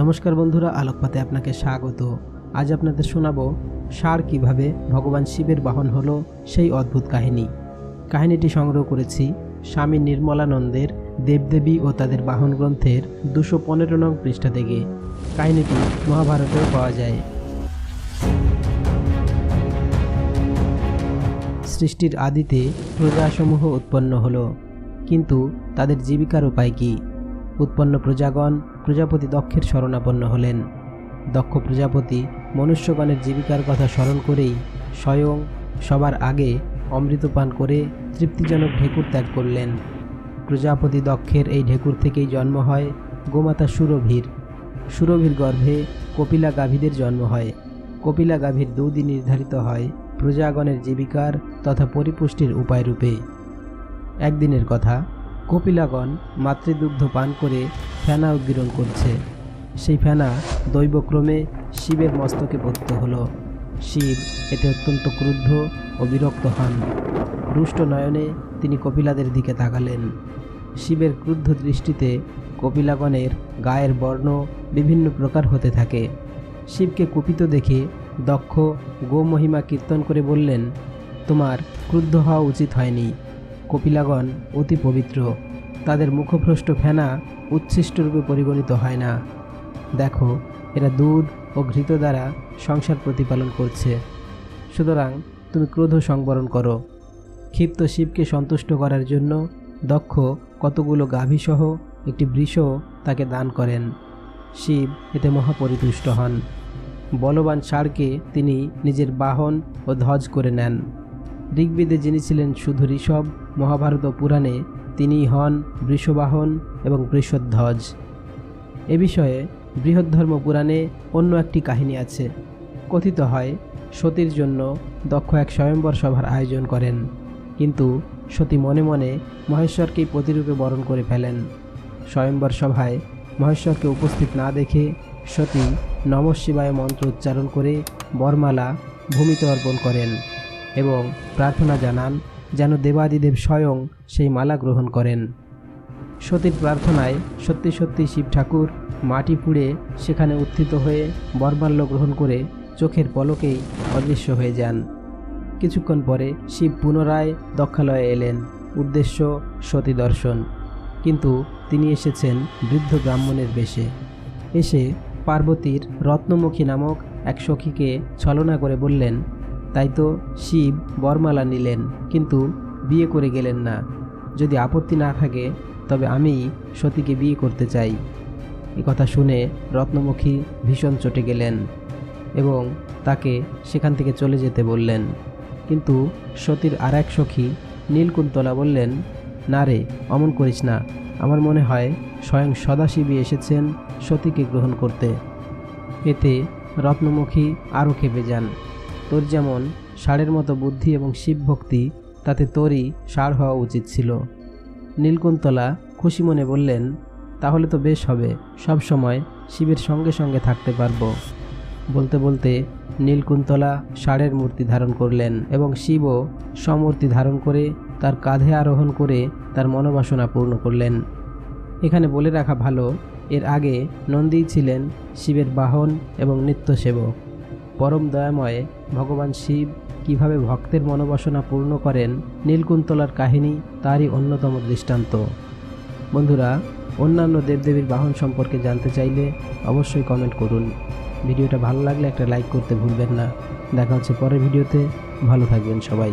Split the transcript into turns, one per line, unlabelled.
নমস্কার বন্ধুরা, আলোকপাতে আপনাকে স্বাগত। আজ আপনাদের শোনাবো সার কীভাবে ভগবান শিবের বাহন হলো সেই অদ্ভুত কাহিনী। কাহিনীটি সংগ্রহ করেছি স্বামী নির্মলানন্দের দেবদেবী ও তাদের বাহন গ্রন্থের দুশো পনেরো নং পৃষ্ঠা থেকে। কাহিনীটি মহাভারতেও পাওয়া যায়। সৃষ্টির আদিতে প্রজাসমূহ উৎপন্ন হলো, কিন্তু তাদের জীবিকার উপায় কী? উৎপন্ন প্রজাগণ প্রজাপতি দক্ষের শরণাপন্ন হলেন। দক্ষ প্রজাপতি মনুষ্যগণের জীবিকার কথা স্মরণ করেই স্বয়ং সবার আগে অমৃত পান করে তৃপ্তিজনক ঢেকুর ত্যাগ করলেন। প্রজাপতি দক্ষের এই ঢেকুর থেকেই জন্ম হয় গোমাতা সুরভীর। সুরভীর গর্ভে কপিলা গাভীদের জন্ম হয়। কপিলা গাভীর দুধই নির্ধারিত হয় প্রজাগণের জীবিকার তথা পরিপুষ্টির উপায় রূপে একদিনের কথা কপিলাগণ মাতৃদুগ্ধ পান করে ফেনা উদ্গীরণ করছে। সেই ফেনা দৈবক্রমে শিবের মস্তকে পতিত হলো। শিব এতে অত্যন্ত ক্রুদ্ধ ও বিরক্ত হন। রুষ্ট নয়নে তিনি কপিলাদের দিকে তাকালেন। শিবের ক্রুদ্ধ দৃষ্টিতে কপিলাগণের গায়ের বর্ণ বিভিন্ন প্রকার হতে থাকে। শিবকে কুপিত দেখে দক্ষ গোমহিমা কীর্তন করে বললেন, তোমার ক্রুদ্ধ হওয়া উচিত হয়নি। কপিলাগণ অতি পবিত্র। তাদের মুখভ্রষ্ট ফেনা উচ্ছিষ্ট রূপে পরিগণিত হয় না। দেখো, এরা দুধ ও ঘৃত দ্বারা সংসার প্রতিপালন করছে। সুতরাং তুমি ক্রোধ সংবরণ করো। ক্ষিপ্ত শিবকে সন্তুষ্ট করার জন্য দক্ষ কতগুলো গাভীসহ একটি বৃষ তাকে দান করেন। শিব এতে মহাপরিতুষ্ট হন। বলবান ষাঁড়কে তিনি নিজের বাহন ও ধ্বজ করে নেন। ঋগ্বেদে যিনি ছিলেন শুধু ঋষভ, মহাভারত পুরাণে, তিনিই হন বৃষবাহন এবং বৃষধ্বজ। এ বিষয়ে বৃহদ্ধর্ম পুরাণে অন্য একটি কাহিনী আছে। কথিত হয়, সতীর জন্য দক্ষ এক স্বয়ম্বর সভার আয়োজন করেন। কিন্তু সতী মনে মনে মহেশ্বরকেই প্রতিরূপে বরণ করে ফেলেন। স্বয়ম্বর সভায় মহেশ্বরকে উপস্থিত না দেখে সতী নম শিবায় মন্ত্র উচ্চারণ করে বরমালা ভূমিতে অর্পণ করেন। এবং প্রার্থনা জানান যেন দেবাদিদেব স্বয়ং সেই মালা গ্রহণ করেন। সতীর প্রার্থনায় সত্যি সত্যি শিব ঠাকুর মাটি পুড়ে সেখানে উত্থিত হয়ে বরমাল্য গ্রহণ করে চোখের পলকেই অদৃশ্য হয়ে যান। কিছুক্ষণ পরে শিব পুনরায় দক্ষালয়ে এলেন, উদ্দেশ্য সতী দর্শন। কিন্তু তিনি এসেছেন বৃদ্ধ ব্রাহ্মণের বেশে। এসে পার্বতীর রত্নমুখী নামক এক সখীকে ছলনা করে বললেন তাই তো শিব বরমালা নিলেন, কিন্তু বিয়ে করে গেলেন না। যদি আপত্তি না থাকে, তবে আমি সতীকে বিয়ে করতে চাই। কথা শুনে রত্নমুখী ভীষণ চটে গেলেন এবং তাকে সেখান থেকে চলে যেতে বললেন। কিন্তু সতীর আর এক সখী নীলকুন্তলা বললেন, না রে, অমন করিস না। আমার মনে হয় স্বয়ং সদাশিবী এসেছেন সতীকে গ্রহণ করতে। এতে রত্নমুখী আরও খেপে যান। তোর যেমন ষাঁড়ের মতো বুদ্ধি এবং শিব ভক্তি, তাতে তোরই ষাঁড় হওয়া উচিত ছিল। নীলকুন্তলা খুশি মনে বললেন, তাহলে তো বেশ হবে, সব সময় শিবের সঙ্গে সঙ্গে থাকতে পারব। বলতে বলতে নীলকুন্তলা ষাঁড়ের মূর্তি ধারণ করলেন এবং শিবও সমূর্তি ধারণ করে তার কাঁধে আরোহণ করে তার মনোবাসনা পূর্ণ করলেন। এখানে বলে রাখা ভালো, এর আগে নন্দী ছিলেন শিবের বাহন এবং নিত্য সেবক পরম দয়াময় ভগবান শিব কীভাবে ভক্তের মনোবাসনা পূর্ণ করেন নীলকুন্তলার কাহিনী তারই অন্যতম দৃষ্টান্ত। বন্ধুরা, অন্যান্য দেবদেবীর বাহন সম্পর্কে জানতে চাইলে অবশ্যই কমেন্ট করুন। ভিডিওটা ভালো লাগলে একটা লাইক করতে ভুলবেন না। দেখা হচ্ছে পরের ভিডিওতে। ভালো থাকবেন সবাই।